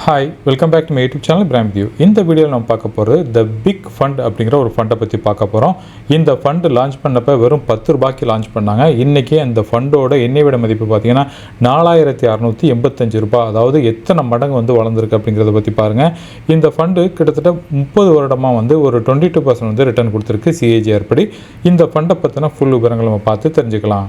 Hi welcome back to my YouTube channel from view இந்த வீடியோவில் நம்ம பார்க்க போகிறது த பிக் ஃபண்ட் அப்படிங்கிற ஒரு ஃபண்டை பற்றி பார்க்க போகிறோம் இந்த ஃபண்டு லான்ச் பண்ணப்போ வெறும் பத்து ரூபாய்க்கு லான்ச் பண்ணாங்க. இன்றைக்கி அந்த ஃபண்டோட எண்ணெய் விட மதிப்பு பார்த்தீங்கன்னா நாலாயிரத்தி அறநூற்றி எண்பத்தஞ்சு ரூபாய் அதாவது எத்தனை மடங்கு வந்து வளர்ந்துருக்கு அப்படிங்கிறத பற்றி பாருங்கள் இந்த ஃபண்டு கிட்டத்தட்ட முப்பது வருடமாக வந்து ஒரு டுவெண்ட்டி டூ பர்சன்ட் வந்து ரிட்டர்ன் கொடுத்துருக்கு சிஏஜிஆர் படி. இந்த ஃபண்டை பற்றின ஃபுல் விவரங்கள் நம்ம பார்த்து தெரிஞ்சுக்கலாம்.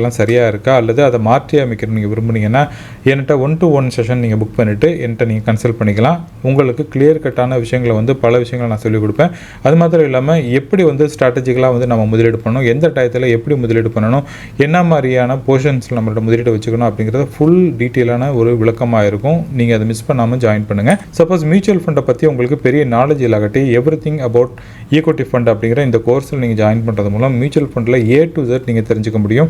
எல்லாம் சரியாக இருக்கா? அல்லது அதை மாற்றி அமைக்கணும் நீங்கள் விரும்புனீங்கன்னா என்கிட்ட ஒன் டு ஒன் செஷன் நீங்கள் புக் பண்ணிவிட்டு என்கிட்ட நீங்கள் கன்சல்ட் பண்ணிக்கலாம். உங்களுக்கு கிளியர் கட்டான விஷயங்களை வந்து பல விஷயங்களை நான் சொல்லிக் கொடுப்பேன். அது மாத்திரம் இல்லாமல் எப்படி வந்து ஸ்ட்ராட்டஜிக்கலாக வந்து நம்ம முதலீடு பண்ணணும்? எந்த டயத்தில் எப்படி முதலீடு பண்ணணும்? என்ன மாதிரியான போர்ஷன்ஸில் நம்மளோட முதலீடு வச்சுக்கணும்? அப்படிங்கிறது ஃபுல் டீட்டெயிலான ஒரு விளக்கமாக இருக்கும். நீங்கள் அதை மிஸ் பண்ணாமல் ஜாயின் பண்ணுங்கள் சப்போஸ் மியூச்சுவல் ஃபண்டை பற்றி உங்களுக்கு பெரிய நாலேஜ் இல்லாகட்டி everything about equity fund அப்படிங்கிற இந்த கோர்ஸில் நீங்கள் ஜாயின் பண்ணுறது மூலம் மியூச்சுவல் ஃபண்டில் ஏ டு ஜெட் நீங்கள் தெரிஞ்சுக்க முடியும்.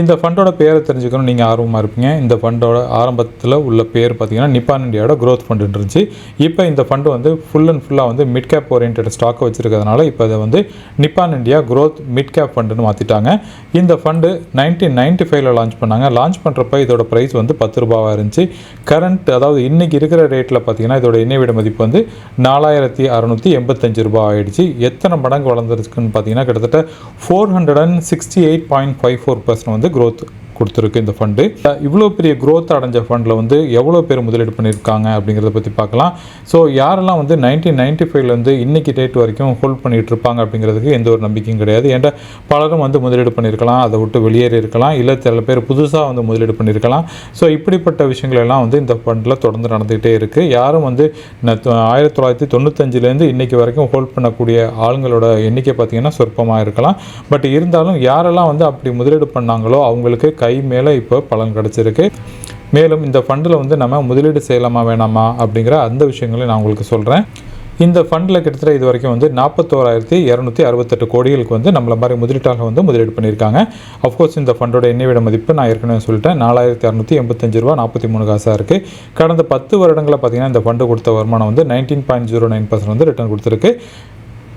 இந்த ஃபண்டோட பேரை தெரிஞ்சுக்கணும் நீங்கள் ஆர்வமாக இருப்பீங்க. இந்த ஃபண்டோட ஆரம்பத்தில் உள்ள பேர் பார்த்தீங்கன்னா நிப்பான் இண்டியாவோட க்ரோத் ஃபண்டுன்னு இருந்துச்சு. இப்போ இந்த ஃபண்டு வந்து ஃபுல் அண்ட் ஃபுல்லாக வந்து மிட் கேப் ஓரியன்ட் ஸ்டாக்கை வச்சுருக்கிறதுனால இப்போ அதை வந்து Nippon India growth mid cap ஃபண்டுன்னு மாற்றிட்டாங்க இந்த ஃபண்டு நைன்டீன் நைன்ட்டி ஃபைவ்ல லான்ச் பண்ணாங்க. லான்ச் பண்ணுறப்ப இதோட ப்ரைஸ் வந்து பத்து ரூபாவாக இருந்துச்சு. கரண்ட் அதாவது இன்றைக்கி இருக்கிற ரேட்டில் பார்த்தீங்கன்னா இதோட எண்ணெய் விட மதிப்பு வந்து நாலாயிரத்தி அறநூற்றி எண்பத்தஞ்சு ரூபாய் ஆகிடுச்சு எத்தனை மடங்கு வளர்ந்துருக்குன்னு பார்த்தீங்கன்னா கிட்டத்தட்ட four hundred and sixty eight point five four percent வந்து Дегрот கொடுத்துருக்கு இந்த ஃபண்டு இவ்வளோ பெரிய க்ரோத் அடைஞ்ச ஃபண்டில் வந்து எவ்வளோ பேர் முதலீடு பண்ணியிருக்காங்க அப்படிங்கிறத பற்றி பார்க்கலாம். ஸோ யாரெல்லாம் வந்து நைன்டீன் நைன்ட்டி ஃபைவ்லேருந்து இன்றைக்கி டேட் வரைக்கும் ஹோல்ட் பண்ணிட்டு இருப்பாங்க அப்படிங்கிறதுக்கு எந்த ஒரு நம்பிக்கையும் கிடையாது. ஏன்டா பலரும் வந்து முதலீடு பண்ணியிருக்கலாம் அதை விட்டு வெளியேறி இருக்கலாம் இல்லை சில பேர் புதுசாக வந்து முதலீடு பண்ணியிருக்கலாம். ஸோ இப்படிப்பட்ட விஷயங்கள் எல்லாம் வந்து இந்த ஃபண்டில் தொடர்ந்து நடந்துகிட்டே இருக்குது யாரும் வந்து ந- தொ- ஆயிரத்தி தொள்ளாயிரத்தி தொண்ணூத்தஞ்சுலேருந்து இன்றைக்கி வரைக்கும் ஹோல்ட் பண்ணக்கூடிய ஆளுங்களோட எண்ணிக்கை பார்த்திங்கன்னா சொற்பமாக இருக்கலாம். பட் இருந்தாலும் யாரெல்லாம் வந்து அப்படி முதலீடு பண்ணாங்களோ அவங்களுக்கு கை மேலே இப்போ பலன் கிடச்சிருக்கு. மேலும் இந்த ஃபண்டில் வந்து நம்ம முதலீடு செய்யலாமா வேணாமா அப்படிங்கிற அந்த விஷயங்களையும் நான் உங்களுக்கு சொல்கிறேன் இந்த ஃபண்டில் கிட்டத்தட்ட இது வரைக்கும் வந்து நாற்பத்தோராயிரத்தி இரநூத்தி அறுபத்தெட்டு கோடிகளுக்கு வந்து நம்மளை மாதிரி முதலீட்டாக வந்து முதலீடு பண்ணியிருக்காங்க. அஃப்கோர்ஸ் இந்த ஃபண்டோட எண்ணெய் மதிப்பு நான் ஏற்கனவே சொல்லிட்டேன். நாலாயிரத்தி அறநூற்றி எண்பத்தஞ்சு ரூபா நாற்பத்தி மூணு காசாக இருக்குது கடந்த பத்து வருடங்களில் பார்த்தீங்கன்னா இந்த ஃபண்டு கொடுத்த வருமானம் வந்து nineteen point zero nine percent வந்து ரிட்டர்ன் கொடுத்துருக்கு.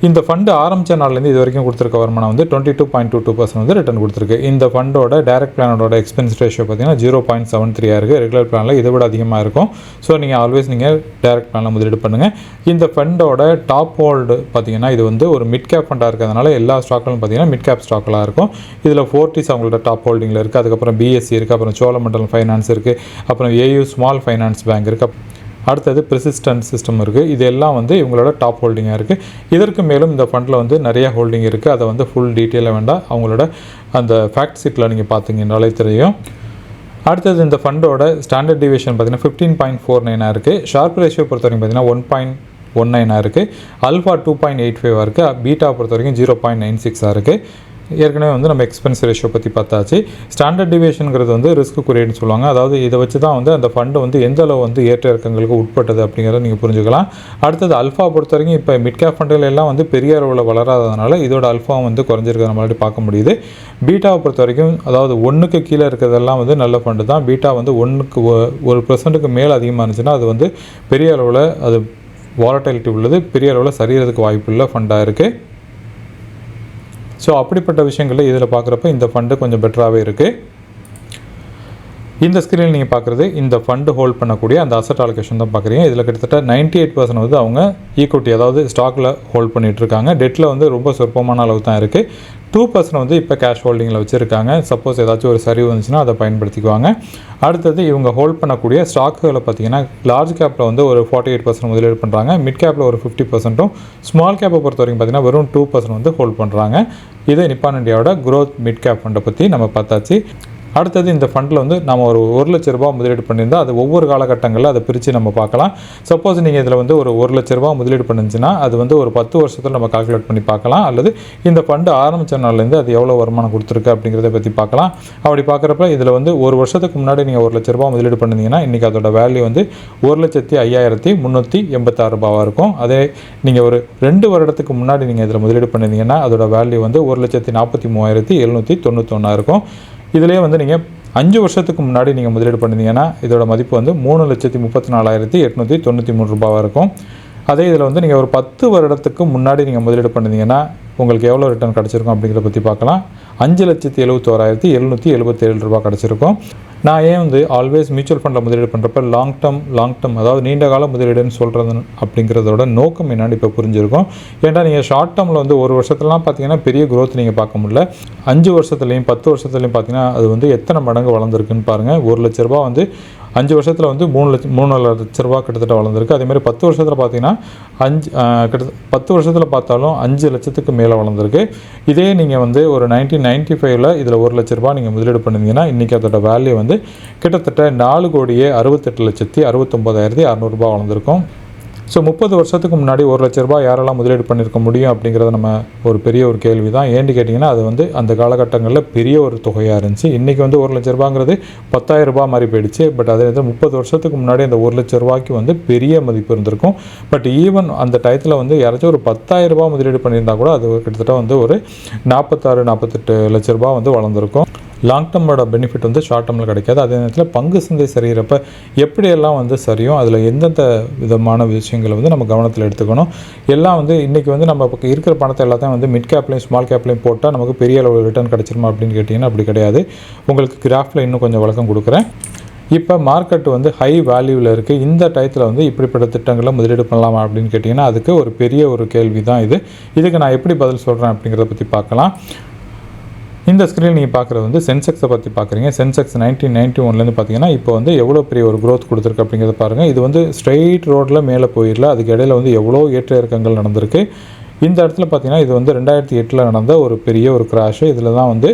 இந்த ஃபண்டு ஆரம்பித்த நாள்லேருந்து இது வரைக்கும் கொடுத்துருக்க வருமானம் வந்து twenty two point two two percent வந்து ரிட்டர்ன் கொடுத்துருக்கு. இந்த ஃபண்டோட டேரக்ட் பிளானோட எக்ஸ்பென்ஸ் ரேஷியோ பார்த்தீங்கன்னா ஜீரோ பாயிண்ட் செவன் த்ரீயாக இருக்குது ரெகுலர் பிளானில் இதை விட அதிகமாக இருக்கும். ஸோ நீங்கள் ஆல்வேஸ் நீங்கள் டேரக்ட் பிளானில் முதலீடு பண்ணுங்கள் இந்த ஃபண்டோட டாப் ஹோல்டு பார்த்தீங்கன்னா இது வந்து ஒரு மிட் கேப் ஃபண்டாக இருக்கிறதுனால எல்லா ஸ்டாக்களும் பார்த்தீங்கன்னா மிட் கேப் ஸ்டாக்கெலாம் இருக்கும். இதில் ஃபோர்ட்டிஸ் அவங்களோட டாப் ஹோல்டிங்கில் இருக்குது அதுக்கப்புறம் பிஎஸ்சி இருக்குது அப்புறம் சோழமண்டலம் ஃபைனான்ஸ் இருக்குது அப்புறம் ஏயு ஸ்மால் ஃபைனான்ஸ் பேங்க் இருக்குது அடுத்தது ப்ரிசிஸ்டன்ட் சிஸ்டம் இருக்குது இது எல்லாம் வந்து இவங்களோட டாப் ஹோல்டிங்காக இருக்குது இதற்கு மேலும் இந்த ஃபண்டில் வந்து நிறைய ஹோல்டிங் இருக்குது அதை வந்து ஃபுல் டீட்டெயிலாக வேண்டாம். அவங்களோட அந்த ஃபேக்ட் ஷீட்டில் நீங்கள் பார்த்தீங்கன்னாலே தெரியும் அடுத்தது இந்த ஃபண்டோட ஸ்டாண்டர்ட் டிவிஷன் பார்த்தீங்கன்னா ஃபிஃப்டீன் பாயிண்ட் ஃபோர் நைனாக இருக்குது ஷார்ப் ரேஷியோ பொறுத்த வரைக்கும் பார்த்தீங்கன்னா ஒன் பாயிண்ட் ஒன் நைனாக இருக்குது அல்ஃபா டூ பாயிண்ட் எயிட் ஃபைவாக இருக்குது பீட்டா பொறுத்த வரைக்கும் ஜீரோ பாயிண்ட் நைன் சிக்ஸாக இருக்குது ஏற்கனவே வந்து நம்ம எக்ஸ்பென்ஸ் ரேஷியோ பற்றி பார்த்தாச்சு. ஸ்டாண்டர்ட் டிவியேஷனுங்கிறது வந்து ரிஸ்க் குறியீடுன்னு சொல்லுவாங்க. அதாவது இதை வச்சு தான் வந்து அந்த ஃபண்டு வந்து எந்த அளவு வந்து ஏற்ற இறக்கங்களுக்கு உட்பட்டது அப்படிங்கிறத நீங்கள் புரிஞ்சுக்கலாம். அடுத்தது அல்ஃபா பொறுத்த வரைக்கும் இப்போ மிட் கேப் ஃபண்டுகள் எல்லாம் வந்து பெரிய அளவில் வளராததுனால இதோட அல்ஃபாவும் வந்து குறைஞ்சிருக்கிற மாதிரி பார்க்க முடியுது. பீட்டாவை பொறுத்த வரைக்கும் அதாவது ஒன்றுக்கு கீழே இருக்கிறதெல்லாம் வந்து நல்ல ஃபண்டு தான். பீட்டா வந்து ஒன்றுக்கு ஒரு பர்சன்ட்டுக்கு மேலே அதிகமாக இருந்துச்சுன்னா அது வந்து பெரிய அளவில் அது வாலட்டிலிட்டி உள்ளது. பெரிய அளவில் சரியறதுக்கு வாய்ப்பு இல்லை ஃபண்டாக இருக்குது ஸோ அப்படிப்பட்ட விஷயங்களில் இதில் பார்க்குறப்ப இந்த ஃபண்டு கொஞ்சம் பெட்டராகவே இருக்குது இந்த ஸ்க்ரீனில் நீங்கள் பார்க்குறது இந்த ஃபண்டு ஹோல்ட் பண்ணக்கூடிய அந்த அசட் அலோகேஷன் தான் பார்க்குறீங்க இதில் கிட்டத்தட்ட 98% எயிட் பர்சன்ட் வந்து அவங்க ஈக்குவிட்டி அதாவது ஸ்டாக்கில் ஹோல்ட் பண்ணிட்டு இருக்காங்க. டெட்டில் வந்து ரொம்ப சொற்பமான அளவு தான் இருக்குது டூ பர்சன்ட் வந்து இப்போ கேஷ் ஹோல்டிங்கில் வச்சுருக்காங்க. சப்போஸ் ஏதாச்சும் ஒரு சரிவு வந்துச்சுன்னா அதை பயன்படுத்திக்குவாங்க. அடுத்தது இவங்க ஹோல்ட் பண்ணக்கூடிய ஸ்டாக்குகளை பார்த்தீங்கன்னா லார்ஜ் கேப்பில் வந்து ஒரு ஃபார்ட்டி எயிட் பர்சன்ட் முதலீடு பண்ணுறாங்க மிட் கேப்பில் ஒரு ஃபிஃப்டி பர்சன்ட்டும் ஸ்மால் கேப்பை பொறுத்த வரைக்கும் பார்த்தீங்கன்னா வெறும் டூ பர்சன்ட் வந்து ஹோல்ட் பண்ணுறாங்க இதே நிப்பான் இந்தியாவோட க்ரோத் மிட் கேப் ஃபண்டை பற்றி நம்ம பார்த்தாச்சு. அடுத்தது இந்த ஃபண்டில் வந்து நம்ம ஒரு ஒரு லட்ச ரூபா முதலீடு பண்ணியிருந்தால் அது ஒவ்வொரு காலகட்டங்களில் அதை பிரித்து நம்ம பார்க்கலாம். சப்போஸ் நீங்கள் இதில் வந்து ஒரு ஒரு லட்ச ரூபா முதலீடு பண்ணிச்சுன்னா அது வந்து ஒரு பத்து வருஷத்தில் நம்ம கால்குலேட் பண்ணி பார்க்கலாம். அல்லது இந்த ஃபண்டு ஆரம்பித்த நாள்லேருந்து அது எவ்வளோ வருமானம் கொடுத்துருக்கு அப்படிங்கிறத பற்றி பார்க்கலாம். அப்படி பார்க்குறப்ப இதில் வந்து ஒரு வருஷத்துக்கு முன்னாடி நீங்கள் ஒரு லட்ச ரூபா முதலீடு பண்ணிருந்தீங்கன்னா இன்றைக்கி அதோட வேல்யூ வந்து ஒரு லட்சத்தி ஐயாயிரத்தி முந்நூற்றி எண்பத்தாறு ரூபாவாக இருக்கும். அதே நீங்கள் ஒரு ரெண்டு வருடத்துக்கு முன்னாடி நீங்கள் இதில் முதலீடு பண்ணியிருந்தீங்கன்னா அதோட வேல்யூ வந்து ஒரு லட்சத்தி நாற்பத்தி மூவாயிரத்தி எழுநூற்றி தொண்ணூத்தொன்னா இருக்கும். இதுலேயே வந்து நீங்கள் அஞ்சு வருஷத்துக்கு முன்னாடி நீங்கள் முதலீடு பண்ணிருந்தீங்கன்னா இதோட மதிப்பு வந்து மூணு லட்சத்தி முப்பத்தி நாலாயிரத்தி எட்நூற்றி தொண்ணூற்றி மூணு ரூபாவாக இருக்கும். அதே இதில் வந்து நீங்கள் ஒரு பத்து வருடத்துக்கு முன்னாடி நீங்கள் முதலீடு பண்ணிருந்தீங்கன்னா உங்களுக்கு எவ்வளோ ரிட்டர்ன் கிடச்சிருக்கும் அப்படிங்கிறத பற்றி பார்க்கலாம். அஞ்சு லட்சத்தி எழுபத்தோராயிரத்தி எழுநூற்றி எழுபத்தேழு ரூபா கிடச்சிருக்கும். நான் ஏன் வந்து ஆல்வேஸ் மியூச்சுவல் ஃபண்டில் முதலீடு பண்ணுறப்ப லாங் டேர்ம் லாங் டேர்ம் அதாவது நீண்ட கால முதலீடுன்னு சொல்கிறது அப்படிங்கிறதோட நோக்கம் என்னன்னு இப்போ புரிஞ்சிருக்கும். ஏன்டா நீங்கள் ஷார்ட் டேர்மில் வந்து ஒரு வருஷத்துலலாம் பார்த்தீங்கன்னா பெரிய க்ரோத் நீங்கள் பார்க்க முடியல. அஞ்சு வருஷத்துலையும் பத்து வருஷத்துலையும் பார்த்தீங்கன்னா அது வந்து எத்தனை மடங்கு வளர்ந்துருக்குன்னு பாருங்கள் ஒரு லட்ச ரூபா வந்து அஞ்சு வருஷத்தில் வந்து மூணு லட்சம் மூணு லட்ச ரூபா கிட்டத்தட்ட வளர்ந்துருக்கு. அதே மாதிரி பத்து வருஷத்தில் பார்த்தீங்கன்னா அஞ்சு கிட்ட பத்து வருஷத்தில் பார்த்தாலும் அஞ்சு லட்சத்துக்கு மேலே வளர்ந்துருக்கு. இதே நீங்கள் வந்து ஒரு நைன்டீன் நைன்ட்டி ஃபைவ்ல இதில் ஒரு லட்ச ரூபா நீங்கள் முதலீடு பண்ணிருந்தீங்கன்னா இன்றைக்கி அதோட வேல்யூ வந்து கிட்டத்தட்ட நாலு கோடியே அறுபத்தெட்டு லட்சத்தி அறுபத்தொம்போதாயிரத்தி அறநூறுபா வளர்ந்துருக்கும். ஸோ முப்பது வருஷத்துக்கு முன்னாடி ஒரு லட்ச ரூபாய் யாரெல்லாம் முதலீடு பண்ணியிருக்க முடியும் அப்படிங்கிறத நம்ம ஒரு பெரிய ஒரு கேள்வி தான் ஏன்னு கேட்டிங்கன்னா அது வந்து அந்த காலகட்டங்களில் பெரிய ஒரு தொகையாக இருந்துச்சு. இன்றைக்கி வந்து ஒரு லட்ச ரூபாங்கிறது பத்தாயிரம் ரூபாய் மாதிரி போயிடுச்சு. பட் அதே வந்து முப்பது வருஷத்துக்கு முன்னாடி அந்த ஒரு லட்ச ரூபாய்க்கு வந்து பெரிய மதிப்பு இருந்திருக்கும். பட் ஈவன் அந்த டயத்தில் வந்து யாராச்சும் ஒரு பத்தாயிரம் ரூபாய் முதலீடு பண்ணியிருந்தா கூட அது கிட்டத்தட்ட வந்து ஒரு நாற்பத்தாறு நாற்பத்தெட்டு லட்ச ரூபாய் வந்து வளர்ந்துருக்கும். லாங் டேர்மோட பெனிஃபிட் வந்து ஷார்ட் டேர்மில் கிடைக்காது. அதே நேரத்தில் பங்கு சந்தை சரிகிறப்ப எப்படியெல்லாம் வந்து சரியும் அதில் எந்தெந்த விதமான விஷயங்களை வந்து நம்ம கவனத்தில் எடுத்துக்கணும். எல்லாம் வந்து இன்றைக்கி வந்து நம்ம இப்போ இருக்கிற பணத்தை எல்லாத்தையும் வந்து மிட் கேப்லையும் ஸ்மால் கேப்லையும் போட்டால் நமக்கு பெரிய அளவு ரிட்டர்ன் கிடச்சிருமா அப்படின்னு கேட்டிங்கன்னா அப்படி கிடையாது. உங்களுக்கு கிராஃபில் இன்னும் கொஞ்சம் விளக்கம் கொடுக்குறேன். இப்போ மார்க்கெட் வந்து ஹை வேல்யூவில் இருக்குது இந்த டயத்தில் வந்து இப்படிப்பட்ட திட்டங்களை முதலீடு பண்ணலாமா அப்படின்னு கேட்டிங்கன்னா அதுக்கு ஒரு பெரிய ஒரு கேள்வி தான் இது. இதுக்கு நான் எப்படி பதில் சொல்கிறேன் அப்படிங்கிறத பற்றி பார்க்கலாம். இந்த ஸ்க்ரீன் நீங்கள் பார்க்குறது வந்து சென்செக்ஸை பற்றி பார்க்குறீங்க சென்செக்ஸ் நைன்டீன் நைன்ட்டி ஒன்லேருந்து பார்த்தீங்கன்னா இப்போ வந்து எவ்வளோ பெரிய ஒரு க்ரோத் கொடுத்துருக்கு அப்படிங்கிறத பாருங்கள் இது வந்து ஸ்ட்ரெயிட் ரோட்டில் மேலே போயிடல. அதுக்கு இடையில வந்து எவ்வளோ ஏற்ற இறக்கங்கள் நடந்திருக்கு. இந்த இடத்துல பார்த்தீங்கன்னா இது வந்து ரெண்டாயிரத்தி எட்டில் நடந்த ஒரு பெரிய ஒரு கிராஷு இதில் தான் வந்து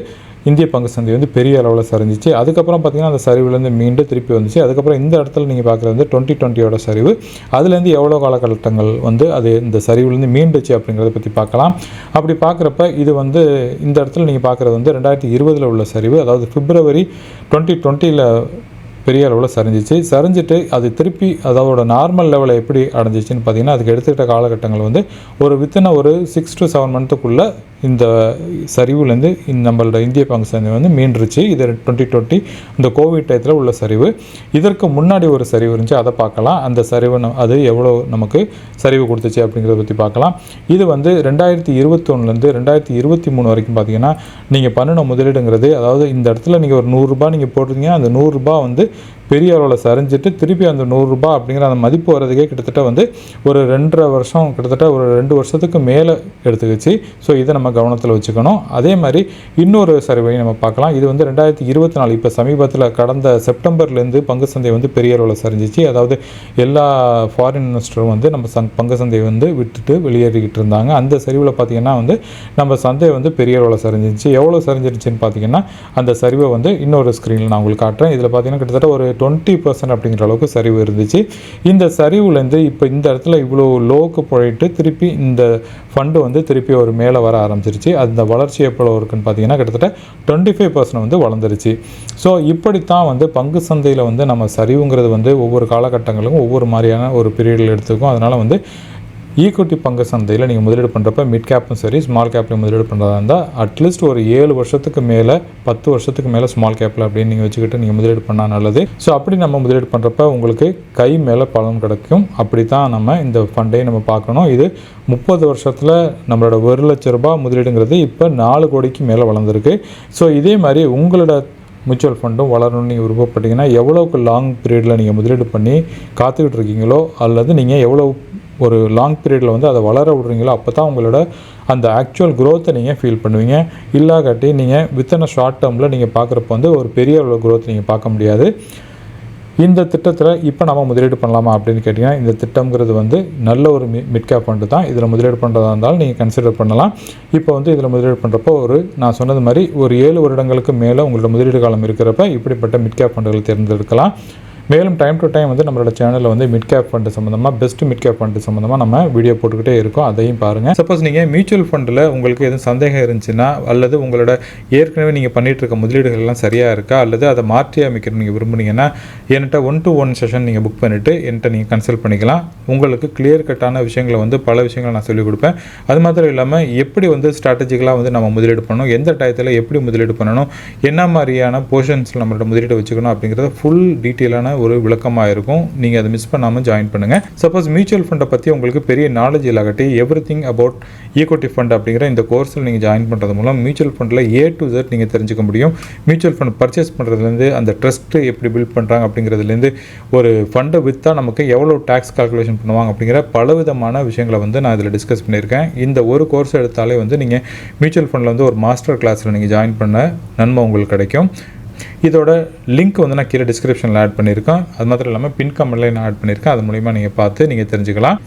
இந்திய பங்கு சந்தை வந்து பெரிய அளவில் சரிஞ்சிச்சு. அதுக்கப்புறம் பார்த்தீங்கன்னா அந்த சரிவுலேருந்து மீண்டும் திருப்பி வந்துச்சு. அதுக்கப்புறம் இந்த இடத்துல நீங்கள் பார்க்குறது வந்து டுவெண்ட்டி டுவெண்ட்டியோட சரிவு. அதுலேருந்து எவ்வளோ காலகட்டங்கள் வந்து அது இந்த சரிவுலேருந்து மீண்டுச்சு அப்படிங்கிறத பற்றி பார்க்கலாம். அப்படி பார்க்குறப்ப இது வந்து இந்த இடத்துல நீங்கள் பார்க்குறது வந்து ரெண்டாயிரத்தி இருபதில் உள்ள சரிவு. அதாவது பிப்ரவரி டுவெண்ட்டி டுவெண்ட்டியில் பெரிய அளவில் சரிஞ்சிச்சு. சரிஞ்சிட்டு அது திருப்பி அதோட நார்மல் லெவலில் எப்படி அடைஞ்சிச்சுன்னு பார்த்தீங்கன்னா அதுக்கு எடுத்துக்கிட்ட காலகட்டங்கள் வந்து ஒரு வித்தின் ஒரு சிக்ஸ் டு செவன் மந்த்துக்குள்ளே இந்த சரிவுலேருந்து இந்த நம்மளோட இந்திய பங்கு சந்தை வந்து மீண்டுருச்சு. இது டுவெண்ட்டி டுவெண்ட்டி இந்த கோவிட் டயத்தில் உள்ள சரிவு. இதற்கு முன்னாடி ஒரு சரிவு இருந்துச்சு அதை பார்க்கலாம். அந்த சரிவு அது எவ்வளோ நமக்கு சரிவு கொடுத்துச்சு அப்படிங்கிறத பற்றி பார்க்கலாம். இது வந்து ரெண்டாயிரத்தி இருபத்தொன்னுலேருந்து ரெண்டாயிரத்தி இருபத்தி மூணு வரைக்கும் பார்த்தீங்கன்னா நீங்கள் பண்ணின முதலீடுங்கிறது அதாவது இந்த இடத்துல நீங்கள் ஒரு நூறுரூபா நீங்கள் போட்டிருந்தீங்கன்னா அந்த நூறுரூபா வந்து பெரிய அளவில் சரிஞ்சிட்டு திருப்பி அந்த நூறுரூபா அப்படிங்கிற அந்த மதிப்பு வர்றதுக்கே கிட்டத்தட்ட வந்து ஒரு ரெண்டரை வருஷம் கிட்டத்தட்ட ஒரு ரெண்டு வருஷத்துக்கு மேலே எடுத்துக்கிச்சு. ஸோ இதை நம்ம கவனத்தில் வச்சுக்கணும். அதே மாதிரி இன்னொரு சர்வையும் நம்ம பார்க்கலாம். இது வந்து ரெண்டாயிரத்தி இருபத்தி நாலு. இப்போ சமீபத்தில் கடந்த செப்டம்பர்லேருந்து பங்கு சந்தை வந்து பெரிய அளவில் சரிஞ்சிச்சு. அதாவது எல்லா ஃபாரின் இன்வெஸ்டரும் வந்து நம்ம சங் பங்கு சந்தையை வந்து விட்டுட்டு வெளியேறிக்கிட்டு இருந்தாங்க. அந்த சரிவில் பார்த்தீங்கன்னா வந்து நம்ம சந்தை வந்து பெரிய அளவில் சரிஞ்சிச்சு. எவ்வளோ சரிஞ்சிருச்சுன்னு பார்த்தீங்கன்னா அந்த சரிவை வந்து இன்னொரு ஸ்க்ரீனில் நான் உங்களுக்கு காட்டுறேன். இதில் பார்த்தீங்கன்னா கிட்டத்தட்ட ஒரு டுவெண்ட்டி பர்சன்ட் அப்படிங்கிற அளவுக்கு சரிவு இருந்துச்சு. இந்த சரிவுலேருந்து இப்போ இந்த இடத்துல இவ்வளோ லோவுக்கு போயிட்டு திருப்பி இந்த ஃபண்டு வந்து திருப்பி ஒரு மேலே வர ஆரம்பிச்சிருச்சு. அந்த வளர்ச்சி எவ்வளோ இருக்குன்னு பார்த்தீங்கன்னா கிட்டத்தட்ட டுவெண்ட்டி ஃபைவ் பர்சன்ட் வந்து வளர்ந்துருச்சு. ஸோ இப்படித்தான் வந்து பங்கு சந்தையில் வந்து நம்ம சரிவுங்கிறது வந்து ஒவ்வொரு காலகட்டங்களுக்கும் ஒவ்வொரு மாதிரியான ஒரு பீரியடில் எடுத்துக்கும் அதனால் வந்து ஈக்குவிட்டி பங்கு சந்தையில் நீங்கள் முதலீடு பண்ணுறப்ப மிட் கேப்பும் சரி ஸ்மால் கேப்லையும் முதலீடு பண்ணுறதா இருந்தால் அட்லீஸ்ட் ஒரு ஏழு வருஷத்துக்கு மேலே பத்து வருஷத்துக்கு மேலே ஸ்மால் கேப்பில் அப்படின்னு நீங்கள் வச்சுக்கிட்டு நீங்கள் முதலீடு பண்ணால் நல்லது. ஸோ அப்படி நம்ம முதலீடு பண்ணுறப்ப உங்களுக்கு கை மேலே பலன் கிடைக்கும். அப்படி தான் நம்ம இந்த ஃபண்டையும் நம்ம பார்க்கணும். இது முப்பது வருஷத்தில் நம்மளோட ஒரு லட்ச ரூபாய் முதலீடுங்கிறது இப்போ நாலு கோடிக்கு மேலே வளர்ந்துருக்கு. ஸோ இதே மாதிரி உங்களோட மியூச்சுவல் ஃபண்டும் வளரணும்னு நீங்கள் விருப்பப்பட்டீங்கன்னா எவ்வளோக்கு லாங் பீரியடில் நீங்கள் முதலீடு பண்ணி காத்துக்கிட்டு இருக்கீங்களோ அல்லது நீங்கள் எவ்வளோ ஒரு லாங் பீரியடில் வந்து அதை வளர விட்றீங்களோ அப்போ தான் உங்களோட அந்த ஆக்சுவல் க்ரோத்தை நீங்கள் ஃபீல் பண்ணுவீங்க. இல்லாகாட்டி நீங்கள் வித்தின் ஷார்ட் டேர்மில் நீங்கள் பார்க்குறப்ப வந்து ஒரு பெரிய அளவு க்ரோத் நீங்கள் பார்க்க முடியாது. இந்த திட்டத்தில் இப்போ நம்ம முதலீடு பண்ணலாமா அப்படின்னு கேட்டிங்கன்னா இந்த திட்டம்ங்கிறது வந்து நல்ல ஒரு மி மிட்கேப் ஃபண்டு தான். இதில் முதலீடு பண்ணுறதா இருந்தாலும் நீங்கள் கன்சிடர் பண்ணலாம். இப்போ வந்து இதில் முதலீடு பண்ணுறப்போ ஒரு நான் சொன்னது மாதிரி ஒரு ஏழு வருடங்களுக்கு மேலே உங்களோட முதலீடு காலம் இருக்கிறப்ப இப்படிப்பட்ட மிட்கேப் ஃபண்டுகளை தேர்ந்தெடுக்கலாம். மேலும் டைம் டு டைம் வந்து நம்மளோட சேனலில் வந்து மிட் கேப் ஃபண்டு சம்மந்தமாக பெஸ்ட் மிட் கேப் ஃபண்டு சம்மந்தமாக நம்ம வீடியோ போட்டுக்கிட்டே இருக்கோம். அதையும் பாருங்கள் சப்போஸ் நீங்கள் மியூச்சுவல் ஃபண்டில் உங்களுக்கு எதுவும் சந்தேகம் இருந்துச்சுன்னா அல்லது உங்களோட ஏற்கனவே நீங்கள் பண்ணிட்டு இருக்க முதலீடுகள் எல்லாம் சரியாக இருக்கா அல்லது அதை மாற்றி அமைக்கணும் நீங்கள் விரும்புனீங்கன்னா என்கிட்ட ஒன் டு ஒன் செஷன் நீங்கள் புக் பண்ணிவிட்டு என்கிட்ட நீங்கள் கன்சல்ட் பண்ணிக்கலாம். உங்களுக்கு கிளியர் கட்டான விஷயங்களை வந்து பல விஷயங்களை நான் சொல்லிக் கொடுப்பேன். அது மாத்திரம் இல்லாமல் எப்படி வந்து ஸ்ட்ராட்டஜிக்கலாக வந்து நம்ம முதலீடு பண்ணணும் எந்த டயத்தில் எப்படி முதலீடு பண்ணணும் என்ன மாதிரியான போர்ஷன்ஸில் நம்மளோட முதலீடு வச்சுக்கணும் அப்படிங்கிறத ஃபுல் டீட்டெயிலான ஒரு விளக்கமாக இருக்கும் நீங்கள் அதை மிஸ் பண்ணாமல் ஜாயின் பண்ணுங்கள் சப்போஸ் மியூச்சுவல் ஃபண்டை பற்றி உங்களுக்கு பெரிய நாலேஜ் இல்லாகட்டி everything about equity fund அப்படிங்கிற இந்த கோர்ஸில் நீங்கள் ஜாயின் பண்ணுறது மூலம் மியூச்சுவல் ஃபண்டில் ஏ டு ஜெட் நீங்கள் தெரிஞ்சுக்க முடியும். மியூச்சுவல் ஃபண்ட் பர்ச்சேஸ் பண்ணுறதுலேருந்து அந்த ட்ரஸ்ட்டு எப்படி பில்ட் பண்ணுறாங்க அப்படிங்கிறதுலேருந்து ஒரு ஃபண்டை விற்றா நமக்கு எவ்வளோ டேக்ஸ் கால்குலேஷன் பண்ணுவாங்க அப்படிங்கிற பலவிதமான விஷயங்களை வந்து நான் இதில் டிஸ்கஸ் பண்ணியிருக்கேன். இந்த ஒரு கோர்ஸ் எடுத்தாலே வந்து நீங்கள் மியூச்சுவல் ஃபண்டில் வந்து ஒரு மாஸ்டர் கிளாஸில் நீங்கள் ஜாயின் பண்ண நன்மை உங்களுக்கு கிடைக்கும். இதோட லிங்க் வந்து நான் கீழே டிஸ்கிரிப்ஷனில் ஆட் பண்ணியிருக்கேன். அது மாத்திரம் இல்லாமல் பின் கமெண்ட்லேயும் நான் ஆட் பண்ணியிருக்கேன். அது மூலிமா நீங்கள் பார்த்து நீங்கள் தெரிஞ்சுக்கலாம்.